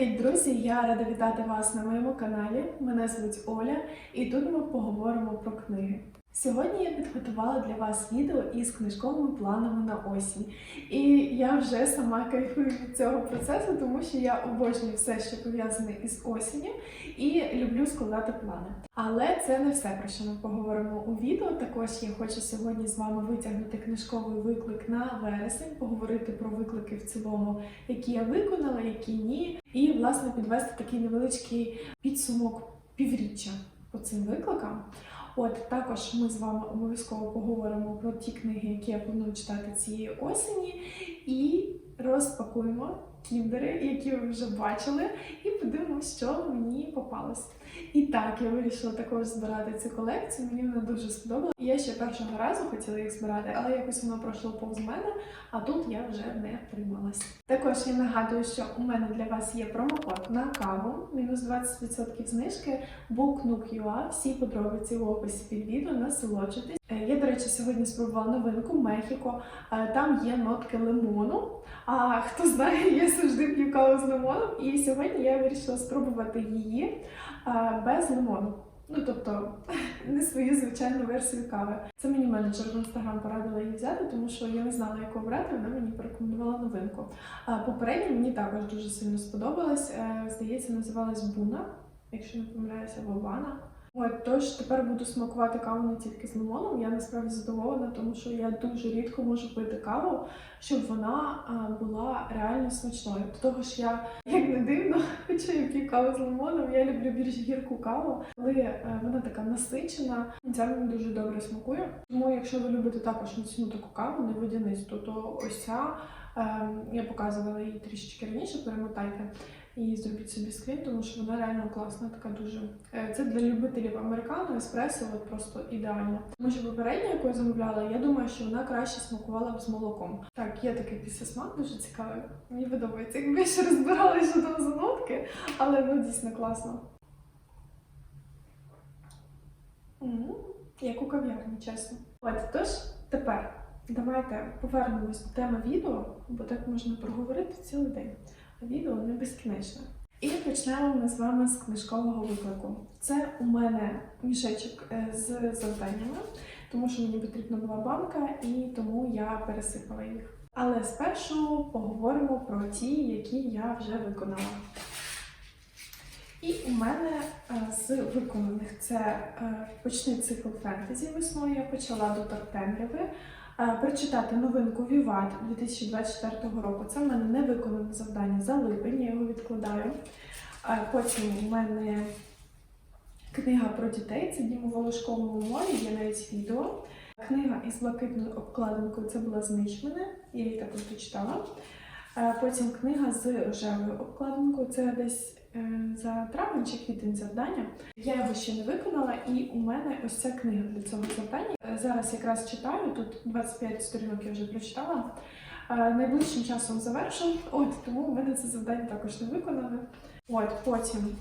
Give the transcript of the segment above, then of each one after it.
Привіт, друзі! Я рада вітати вас на моєму каналі. Мене звуть Оля, і тут ми поговоримо про книги. Сьогодні я підготувала для вас відео із книжковими планами на осінь. І я вже сама кайфую від цього процесу, тому що я обожнюю все, що пов'язане із осінню, і люблю складати плани. Але це не все, про що ми поговоримо у відео. Також я хочу сьогодні з вами витягнути книжковий виклик на вересень, поговорити про виклики в цілому, які я виконала, які ні, і власне підвести такий невеличкий підсумок півріччя по цим викликам. От також ми з вами обов'язково поговоримо про ті книги, які я планую читати цієї осені, і розпакуємо кіндери, які ви вже бачили, і подивимося, що мені попалось. І так, я вирішила також збирати цю колекцію. Мені вона дуже сподобала. Я ще першого разу хотіла їх збирати, але якось воно пройшло повз мене, а тут я вже не втрималась. Також я нагадую, що у мене для вас є промокод на каву, мінус 20% знижки, booknook.ua, всі подробиці в описі під відео, насолоджуйтесь. Е, Я, до речі, сьогодні спробувала новинку Мехіко. Е, Там є нотки лимону. А хто знає, я завжди п'ю каву з лимоном. І сьогодні я вирішила спробувати її е, без лимону. Ну тобто не свою звичайну версію кави. Це мені менеджер в інстаграм порадила її взяти, тому що я не знала, яку обрати. Вона мені порекомендувала новинку. Попередня мені також дуже сильно сподобалась. Здається, називалась Буна, якщо не помиляюся, Вована. От тож тепер буду смакувати каву не тільки з лимоном. Я насправді задоволена, тому що я дуже рідко можу пити каву, щоб вона а, була реально смачною. До того ж, я як не дивно, хоча я п'ю каву з лимоном, я люблю більш гірку каву, але вона така насичена. Ця мені дуже добре смакує. Тому, якщо ви любите також міцну таку каву, не водянисту, то ось ця е, я показувала її трішечки раніше. Перемотайте і зробіть собі скрін, тому що вона реально класна, така дуже. Е, Це для любителів американо, еспресо, от просто ідеально. Тому що попередня, яку я замовляла, я думаю, що вона краще смакувала б з молоком. Так, є такий післясмак, дуже цікавий. Мені подобається. Якби ще розбирали, що там за нотки, але ну дійсно класно. М, Як у кав'ярні, чесно. От тож тепер давайте повернемось до теми відео, бо так можна проговорити цілий день. Відео не безкінечне. І почнемо ми з вами з книжкового виклику. Це у мене мішечок е, з завданнями, тому що мені потрібна була банка, і тому я пересипала їх. Але спершу поговоримо про ті, які я вже виконала. І у мене е, з виконаних це е, почни цикл фентезі весною. Я почала до темряви. Е, Прочитати новинку Віват 2024 року. Це в мене не виконане завдання за липень, я його відкладаю. Е, Потім у мене книга про дітей, це Дім Волошковому морі, є навіть відео. Книга із блакитною обкладинкою це була «Знищ я її також дочитала. Е, Потім книга з рожевою обкладинкою, це десь за травень чи квітень завдання. Я його ще не виконала, і у мене ось ця книга для цього завдання. Е, Зараз якраз читаю, тут 25 сторінок я вже прочитала. Е, Найближчим часом завершу, от тому у мене це завдання також не виконане. От потім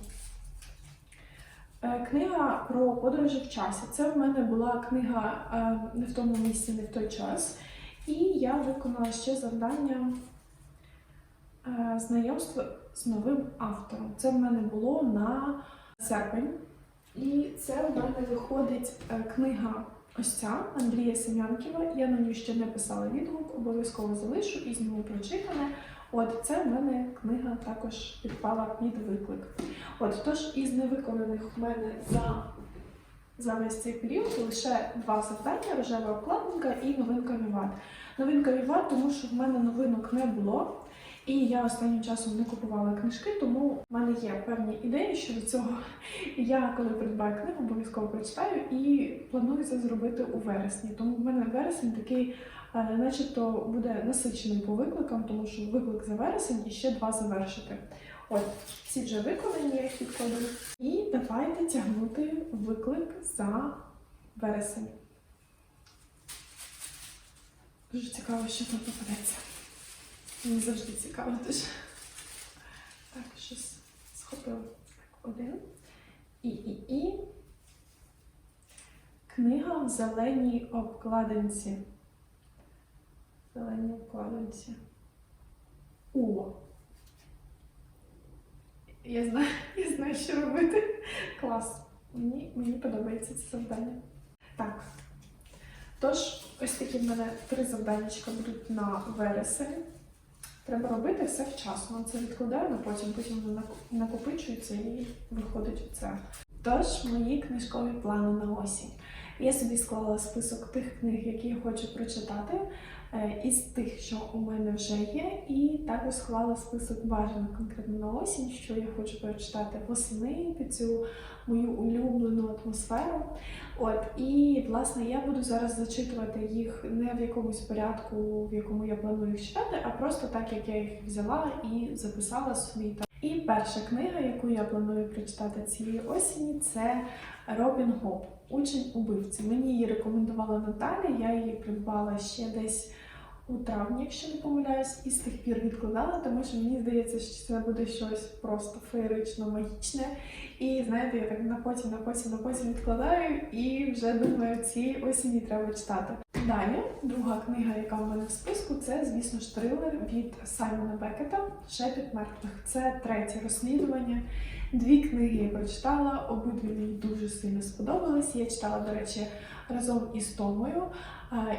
е, книга про подорожі в часі. Це в мене була книга е, не в тому місці, не в той час. І я виконала ще завдання е, знайомство з новим автором. Це в мене було на серпень. І це в мене виходить е, книга ось ця Андрія Сем'янківа. Я на нього ще не писала відгук, обов'язково залишу і зніму прочитане. От це в мене книга також підпала під виклик. От тож із невиконаних в мене за, за весь цей період лише два завдання: рожева обкладинка і новинка Віват. Новинка Віват, тому що в мене новинок не було. І я останнім часом не купувала книжки, тому в мене є певні ідеї щодо цього. Я коли придбаю книгу, обов'язково прочитаю і планую це зробити у вересні. Тому в мене вересень такий, е, начебто, буде насичений по викликам, тому що виклик за вересень і ще два завершити. От, всі вже виконані, я їх відкладу. І давайте тягнути виклик за вересень. Дуже цікаво, що там попадеться. Мені завжди цікаво дуже. Так, щось схопила. Один. І, і, і. Книга в зеленій обкладинці. Зеленій обкладинці. О! Я знаю, я знаю, що робити. Клас. Мені, мені подобається це завдання. Так. Тож, ось такі в мене три завданнячка будуть на вересень. Треба робити все вчасно. Це відкладаю на потім, потім вже накопичується і виходить у це. Тож, мої книжкові плани на осінь. Я собі склала список тих книг, які я хочу прочитати, із тих, що у мене вже є, і також склала список бажаних конкретно на осінь, що я хочу прочитати восени під цю мою улюблену атмосферу. От і власне я буду зараз зачитувати їх не в якомусь порядку, в якому я планую їх читати, а просто так, як я їх взяла і записала собі. І перша книга, яку я планую прочитати цієї осені, це Робін Гоп, Учень убивці. Мені її рекомендувала Наталя, я її придбала ще десь у травні, якщо не помиляюсь, і з тих пір відкладала, тому що мені здається, що це буде щось просто феєрично магічне. І знаєте, я так на потім, на потім, на потім відкладаю і вже думаю, цієї осені треба читати. Далі, друга книга, яка в мене в списку, це, звісно ж, трилер від Саймона Бекета Шепіт мертвих. Це третє розслідування. Дві книги я прочитала, обидві мені дуже сильно сподобались. Я читала, до речі, разом із Томою.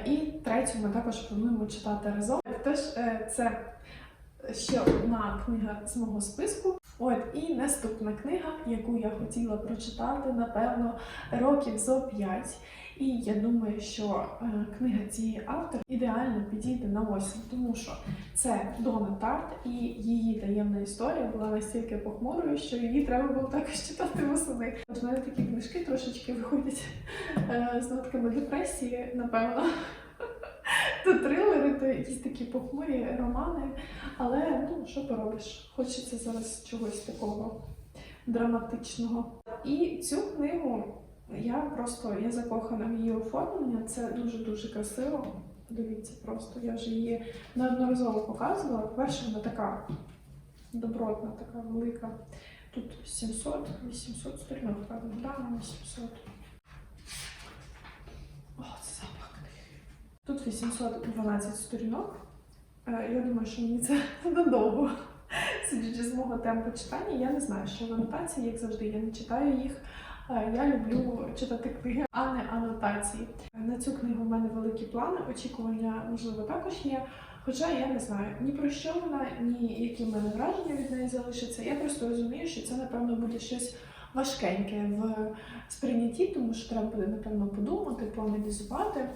І третю ми також плануємо читати разом. Тож е, це ще одна книга з мого списку. От і наступна книга, яку я хотіла прочитати, напевно, років зо 5. І я думаю, що е, книга цієї автора ідеально підійде на осінь, тому що це Дона Тарт, і її таємна історія була настільки похмурою, що її треба було також читати восени. От в мене такі книжки трошечки виходять е, з нотками депресії, напевно. то трилери, то якісь такі похмурі романи. Але ну, що поробиш? Хочеться зараз чогось такого драматичного. І цю книгу я просто я закохана в її оформлення. Це дуже-дуже красиво. Дивіться, просто я вже її неодноразово показувала. Перша вона така добротна, така велика. Тут 700-800 сторінок, правда, 800. Тут 812 сторінок. Е, Я думаю, що мені це надовго. Судячи з мого темпу читання, я не знаю, що в анотації, як завжди, я не читаю їх. Е, Я люблю читати книги, а не анотації. На цю книгу в мене великі плани, очікування, можливо, також є. Хоча я не знаю ні про що вона, ні які в мене враження від неї залишаться. Я просто розумію, що це, напевно, буде щось важкеньке в сприйнятті, тому що треба буде, напевно, подумати, поаналізувати,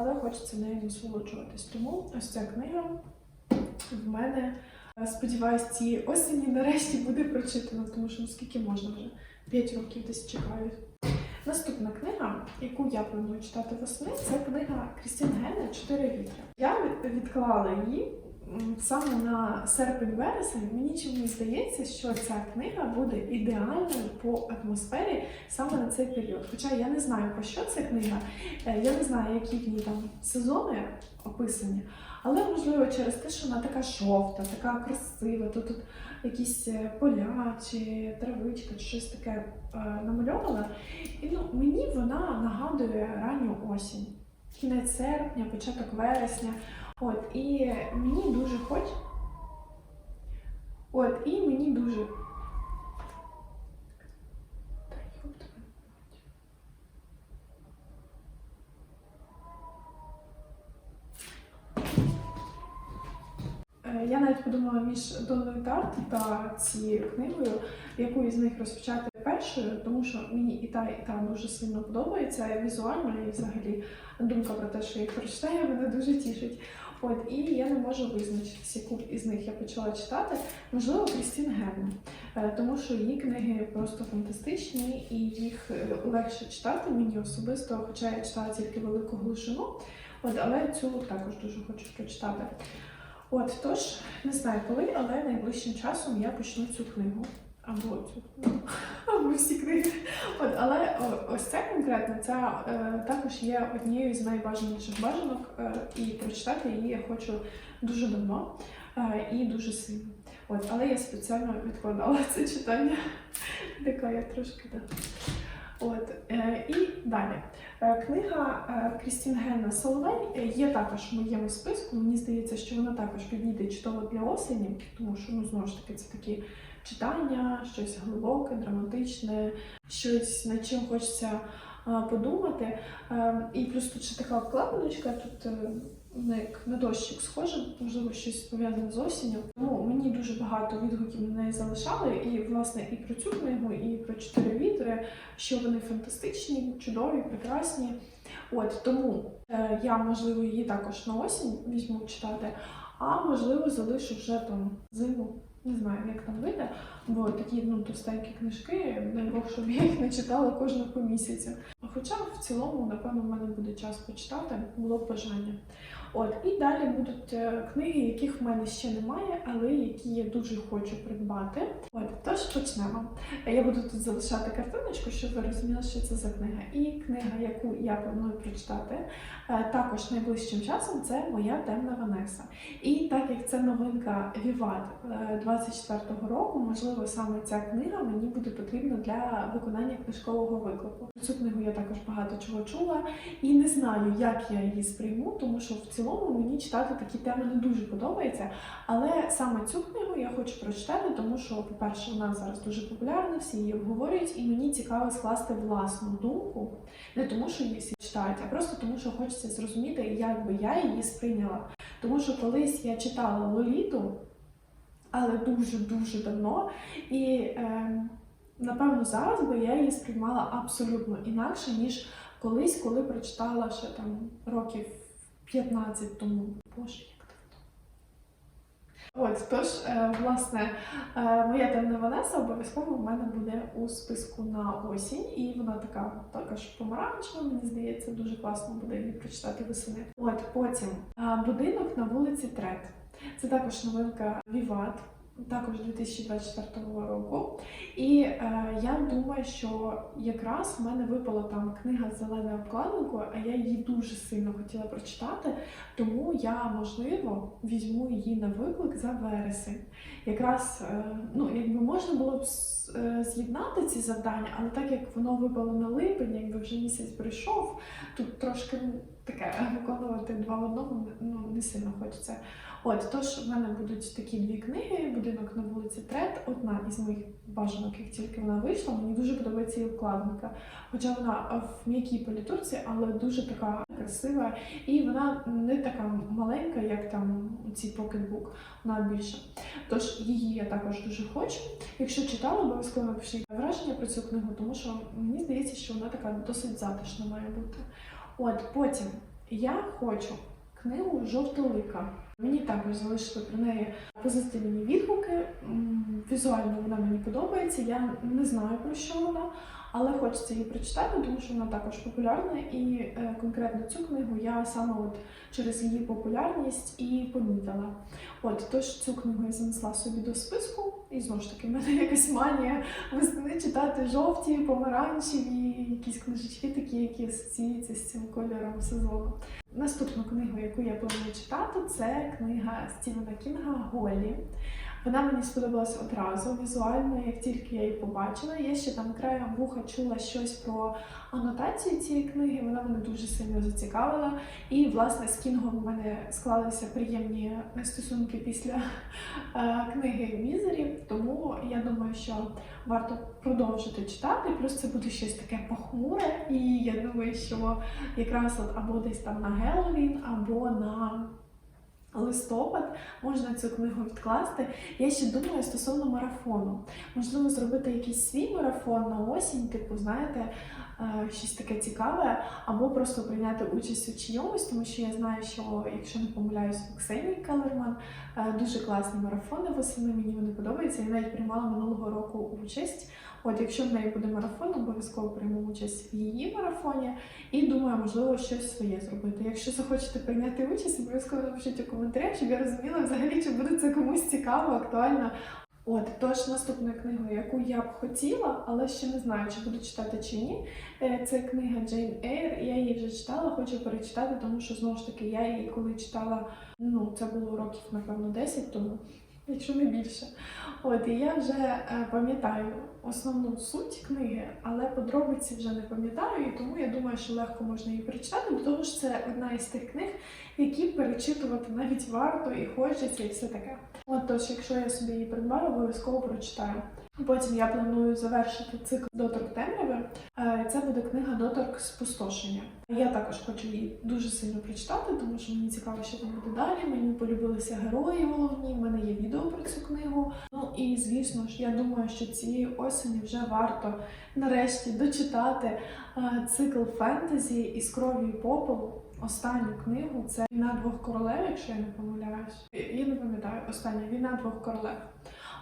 але хочеться нею насолоджуватись. Тому ось ця книга в мене, е, сподіваюсь, цієї осені нарешті буде прочитана, тому що наскільки можна вже 5 років десь чекаю. Наступна книга, яку я планую читати восени, це книга Крістін Гена Чотири вітри. Я відклала її саме на серпень-вересень. Мені чомусь здається, що ця книга буде ідеальною по атмосфері саме на цей період. Хоча я не знаю про що ця книга, е, я не знаю, які в ній там сезони описані. Але можливо через те, що вона така жовта, така красива, то тут якісь е, поля чи травичка, чи щось таке е, намальована. І ну, мені вона нагадує ранню осінь, кінець серпня, початок вересня. От, і мені дуже хоч. От, і мені дуже. Е, Я навіть подумала між Донною Тарт та цією книгою, яку із них розпочати першою, тому що мені і та, і та дуже сильно подобається візуально, і взагалі думка про те, що їх прочитаю, мене дуже тішить. От і я не можу визначитися, яку із них я почала читати. Можливо, Крістін Генн, Е, тому що її книги просто фантастичні і їх е, легше читати мені особисто, хоча я читала тільки велику глушину. От, але цю також дуже хочу прочитати. От тож не знаю коли, але найближчим часом я почну цю книгу. Або або книги. От, але ось ця конкретно ця е, також є однією з найбажаніших бажанок, е, і прочитати її я хочу дуже давно е, і дуже сильно. От, але я спеціально відкладала це читання. Така я трошки так. От е, і далі. Е, Книга е, Крістін Генна Соловей є також в моєму списку. Мені здається, що вона також підійде чудово для осені, тому що ну знову ж таки це такі читання, щось глибоке, драматичне, щось над чим хочеться е, подумати. Е, І плюс тут ще така обкладиночка, тут е, вона як на дощик схоже, можливо, щось пов'язане з осінню. Тому мені дуже багато відгуків на неї залишали, і власне і про цю книгу, і про чотири вітри, що вони фантастичні, чудові, прекрасні. От тому я можливо її також на осінь візьму читати, а можливо залишу вже там зиму. Не знаю, як там вийде, бо такі ну товстенькі книжки, дай Бог, щоб я їх не читала кожного по місяцю. Хоча в цілому, напевно, в мене буде час почитати, було б бажання. От і далі будуть е, книги, яких в мене ще немає, але які я дуже хочу придбати. От тож почнемо. Я буду тут залишати картиночку, щоб ви розуміли, що це за книга. І книга, яку я планую прочитати, е, також найближчим часом це моя темна Ванеса. І так як це новинка Віват 24-го року, можливо, саме ця книга мені буде потрібна для виконання книжкового виклику. Цю книгу я також багато чого чула і не знаю, як я її сприйму, тому що в цілому мені читати такі теми не дуже подобається. Але саме цю книгу я хочу прочитати, тому що, по-перше, вона зараз дуже популярна, всі її обговорюють, і мені цікаво скласти власну думку, не тому, що її всі читають, а просто тому, що хочеться зрозуміти, як би я її сприйняла. Тому що колись я читала Лоліту, але дуже-дуже давно. І е, напевно зараз би я її сприймала абсолютно інакше, ніж колись, коли прочитала ще там років 15 тому. Боже, як давно. От, тож, е, власне, е, моя темна Ванеса обов'язково в мене буде у списку на осінь, і вона така також помаранчева, мені здається, дуже класно буде її прочитати весени. От потім е, будинок на вулиці Трет. Це також новинка Віват, також 2024 року. І е, я думаю, що якраз в мене випала там книга зеленою обкладинкою, а я її дуже сильно хотіла прочитати, тому я, можливо, візьму її на виклик за вересень. Якраз е, ну, якби можна було б е, з'єднати ці завдання, але так як воно випало на липень, якби вже місяць прийшов, тут трошки таке виконувати два в одному ну, не сильно хочеться. От, тож в мене будуть такі дві книги: будинок на вулиці Трет. Одна із моїх бажанок, як тільки вона вийшла, мені дуже подобається її вкладинка. Хоча вона в м'якій політурці, але дуже така красива, і вона не така маленька, як там ці покетбук, вона більша. Тож її я також дуже хочу. Якщо читала, обов'язково напишіть враження про цю книгу, тому що мені здається, що вона така досить затишна має бути. От потім я хочу книгу Жовтолика. Мені також залишили про неї позитивні відгуки. Візуально вона мені подобається. Я не знаю про що вона, але хочеться її прочитати, тому що вона також популярна. І е, конкретно цю книгу я саме от через її популярність і помітила. От тож цю книгу я занесла собі до списку, і знову ж таки, в мене якась манія весни читати жовті, помаранчеві, якісь книжечки такі, які асоціюються з цим кольором сезону. Наступну книгу, яку я планую читати, це книга Стівена Кінга Голі. Вона мені сподобалась одразу візуально, як тільки я її побачила. Я ще там краєм вуха чула щось про анотацію цієї книги. Вона мене дуже сильно зацікавила. І власне з Кінгом в мене склалися приємні стосунки після е, книги Мізері. Тому я думаю, що варто продовжити читати. Плюс це буде щось таке похмуре, і я думаю, що якраз от або десь там на Геловін, або на листопад можна цю книгу відкласти. Я ще думаю стосовно марафону. Можливо, зробити якийсь свій марафон на осінь, типу, знаєте, щось таке цікаве, або просто прийняти участь у чийомусь, тому що я знаю, що якщо не помиляюсь, у Ксенії Калерман е, дуже класні марафони восени, мені вони подобаються. Я навіть приймала минулого року участь. От, якщо в неї буде марафон, обов'язково прийму участь в її марафоні і думаю, можливо, щось своє зробити. Якщо захочете прийняти участь, обов'язково напишіть у коментарях, щоб я розуміла взагалі, чи буде це комусь цікаво, актуально. От, тож наступною книгою, яку я б хотіла, але ще не знаю, чи буду читати чи ні. е, Це книга Джейн Ейр. Я її вже читала, хочу перечитати, тому що знову ж таки я її коли читала, ну це було років, напевно, 10 тому. якщо не більше. От і я вже е, пам'ятаю основну суть книги, але подробиці вже не пам'ятаю, і тому я думаю, що легко можна її перечитати, тому що це одна із тих книг, які перечитувати навіть варто і хочеться, і все таке. От тож, якщо я собі її придбаю, обов'язково прочитаю. Потім я планую завершити цикл доторк темряви. Е, Це буде книга Доторк спустошення. Я також хочу її дуже сильно прочитати, тому що мені цікаво, що там буде далі. Мені полюбилися герої головні. в мене є відео про цю книгу. Ну і звісно ж, я думаю, що цієї осені вже варто нарешті дочитати е, цикл фентезі із крові і попелу. Останню книгу це Війна двох королев, якщо я не помиляюсь. Я не пам'ятаю, остання війна двох королев.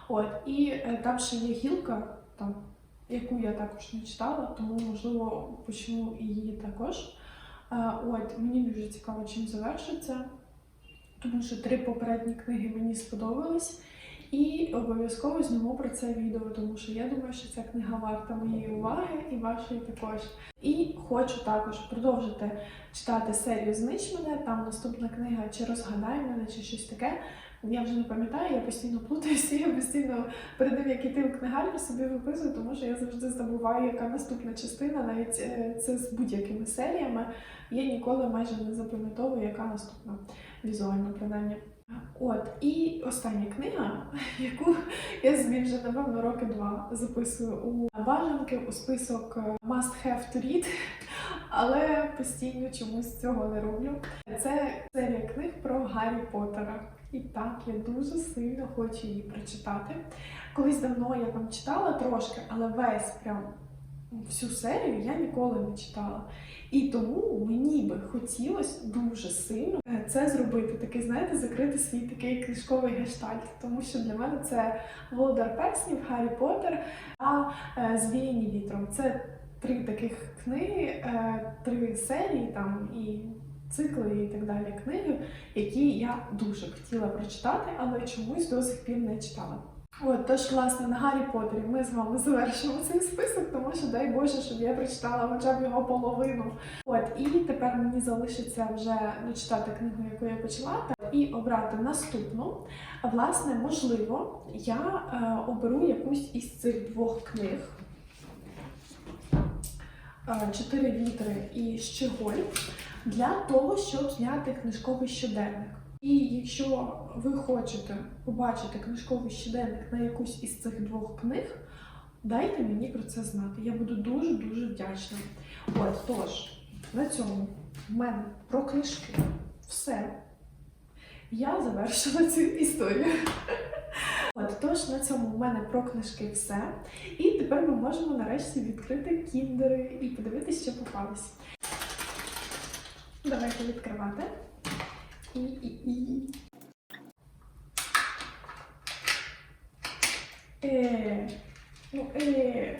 От, і е, там ще є гілка, там, яку я також не читала, тому можливо почну її також. Е, От, мені дуже цікаво, чим завершиться, тому що три попередні книги мені сподобались. І обов'язково зніму про це відео, тому що я думаю, що ця книга варта моєї уваги і вашої також. І хочу також продовжити читати серію Знич мене. Там наступна книга чи розгадай мене, чи щось таке. Я вже не пам'ятаю, я постійно плутаюся, я постійно перед тим, як іти в книгарню, собі виписую, тому що я завжди забуваю, яка наступна частина, навіть е, це з будь-якими серіями. Я ніколи майже не запам'ятовую, яка наступна візуально принаймні. От, і остання книга, яку я собі вже напевно роки два записую у бажанки у список е, must have to read, але постійно чомусь цього не роблю. Це серія книг про Гаррі Поттера. І так, я дуже сильно хочу її прочитати. Колись давно я там читала трошки, але весь прям всю серію я ніколи не читала. І тому мені би хотілося дуже сильно е, це зробити, такий, знаєте, закрити свій такий книжковий гештальт. Тому що для мене це Володар Перснів, Гаррі Поттер та е, Звіяні вітром. Це три таких книги, е, три серії там і цикли і так далі книги, які я дуже хотіла прочитати, але чомусь до сих пір не читала. От, тож, власне, на Гаррі Поттері ми з вами завершимо цей список, тому що дай Боже, щоб я прочитала хоча б його половину. От, і тепер мені залишиться вже дочитати книгу, яку я почала, та- і обрати наступну. А, Власне, можливо, я е, оберу якусь із цих двох книг. Е, Чотири вітри і Щеголь для того, щоб зняти книжковий щоденник. І якщо ви хочете побачити книжковий щоденник на якусь із цих двох книг, дайте мені про це знати. Я буду дуже-дуже вдячна. От, тож, на цьому в мене про книжки все. Я завершила цю історію. От, тож на цьому в мене про книжки все. І тепер ми можемо нарешті відкрити кіндери і подивитися, що попалось. Давайте відкривати. Е, ну, е.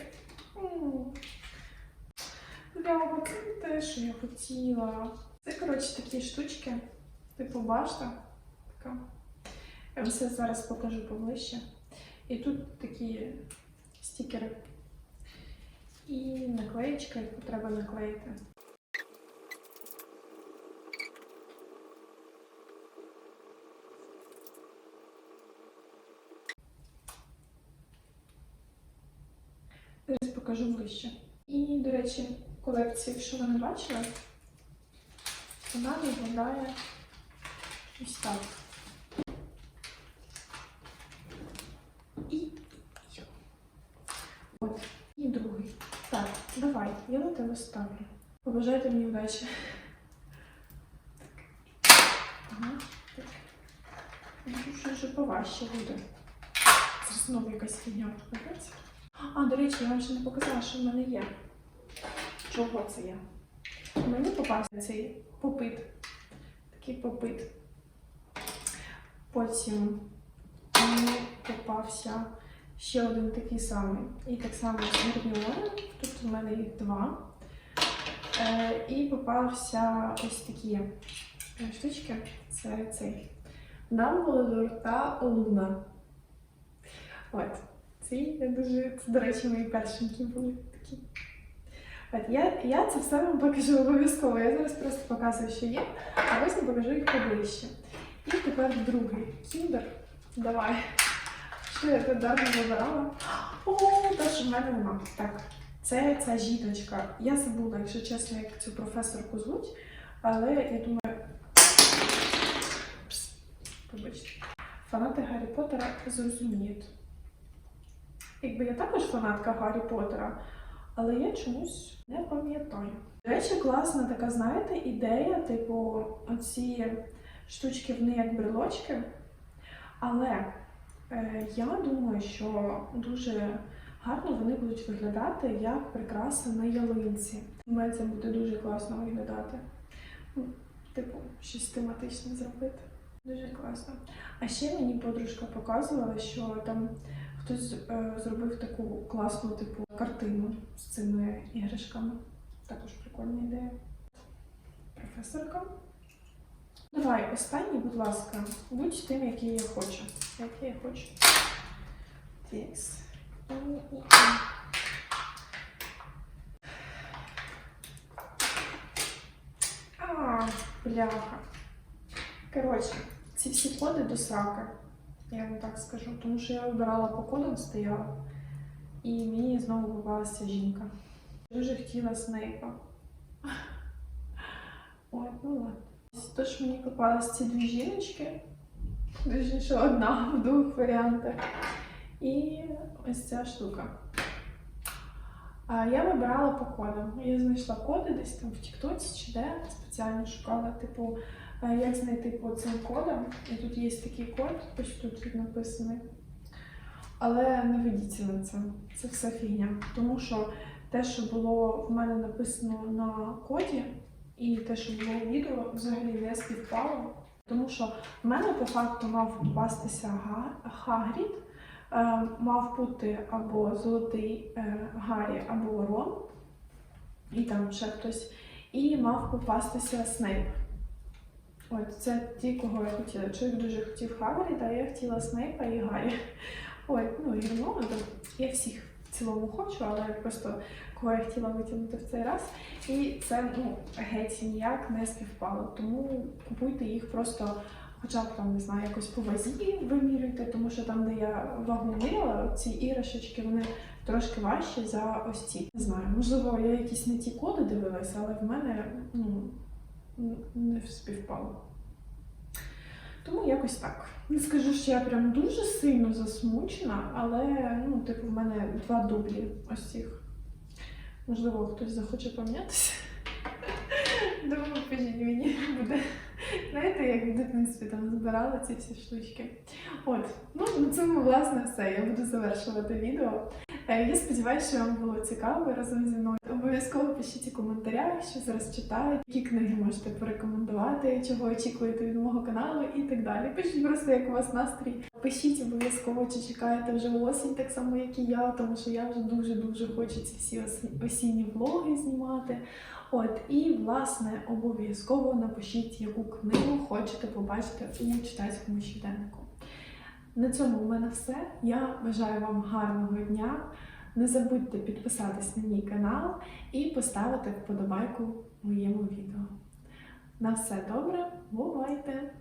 Це те, що я хотіла. Це, коротше, такі штучки, типу башта. Така. Я все зараз покажу поближче. І тут такі стікери. І наклеєчка, яку треба наклеїти. Зараз покажу ближче. І, до речі, колекція, якщо ви не бачили, вона виглядає ось так. І. От, і другий. Так, давай, я на тебе ставлю. Побажайте мені удачі. Так. Ага, так. Вже поважче буде. Це знову якась фігня покажеться. А, до речі, я вам ще не показала, що в мене є. Чого це є? Мені попався цей попит. Такий попит. Потім мені попався ще один такий самий. І так само з Герміоном. Тут в мене їх два. Е, і попався ось такі е, штучки. Це цей. Дамблдор та Луна. От. Ці я дуже, це, до речі, мої першенькі були такі. От я, я це все вам покажу обов'язково. Я зараз просто показую, що є, а потім покажу їх поближче. І тепер другий кіндер. Давай. Що я тут дармо вибирала? О, та що в мене нема. Так, це ця жіночка. Я забула, якщо чесно, як цю професорку звуть, але я думаю. Пс, Вибачте. Фанати Гаррі Поттера зрозуміють. Якби я також фанатка Гаррі Поттера, але я чомусь не пам'ятаю. До речі, класна така, знаєте, ідея, типу, оці штучки вони як брелочки. Але е, я думаю, що дуже гарно вони будуть виглядати як прикраса на ялинці. Думаю, це буде дуже класно виглядати. Ну, Типу, щось тематичне зробити. Дуже класно. А ще мені подружка показувала, що там хтось е, зробив таку класну типу картину з цими іграшками. Також прикольна ідея. Професорка. Давай, останній, будь ласка, будь тим, який я хочу. Який я хочу. Тікс. А, бляха. Коротше, ці всі коди до сраки. Я вам так скажу. Тому що я вибирала по кодам стояла. І мені знову попалася жінка. Дуже хотіла Снейпа. Ой, ну ладно. Тож мені попались ці дві жіночки. Точніше, одна в двох варіантах. І ось ця штука. А я вибирала по кодам. Я знайшла коди десь там в Тіктоці чи де спеціально шукала, типу, як знайти по цим кодам. І тут є такий код, ось тут написаний. Але не ведіться на це. Це все фігня. Тому що те, що було в мене написано на коді, і те, що було в відео, взагалі не співпало. Тому що в мене по факту мав попастися Хагрід, е, мав бути або золотий е, Гаррі, або Рон, і там ще хтось, і мав попастися Снейп. От це ті, кого я хотіла. Чоловік дуже хотів Хагріда, а я хотіла Снейпа і Гаррі. Ой, ну і Гермону, я всіх в цілому хочу, але просто кого я хотіла витягнути в цей раз. І це ну, геть ніяк не співпало. Тому купуйте їх просто, хоча б там, не знаю, якось по вазі вимірюйте, тому що там, де я вагу міряла, ці іграшечки вони трошки важчі за ось ці. Не знаю, можливо, я якісь не ті коди дивилася, але в мене ну, не співпало. Тому якось так. Не скажу, що я прям дуже сильно засмучена, але ну, типу, в мене два дублі ось цих. Можливо, хтось захоче помінятися. Думаю, пишіть мені буде. Знаєте, як в дитинстві там збирала ці всі штучки. От, ну на цьому власне все. Я буду завершувати відео. Е, Я сподіваюся, що вам було цікаво разом зі мною. Обов'язково пишіть у коментарях, що зараз читають, які книги можете порекомендувати, чого очікуєте від мого каналу і так далі. Пишіть просто, як у вас настрій. Пишіть обов'язково, чи чекаєте вже осінь, так само, як і я, тому що я вже дуже-дуже хочу ці всі осінні влоги знімати. От, і власне обов'язково напишіть, яку книгу хочете побачити у читацькому щоденнику. На цьому в мене все. Я бажаю вам гарного дня. Не забудьте підписатись на мій канал і поставити вподобайку моєму відео. На все добре, бувайте!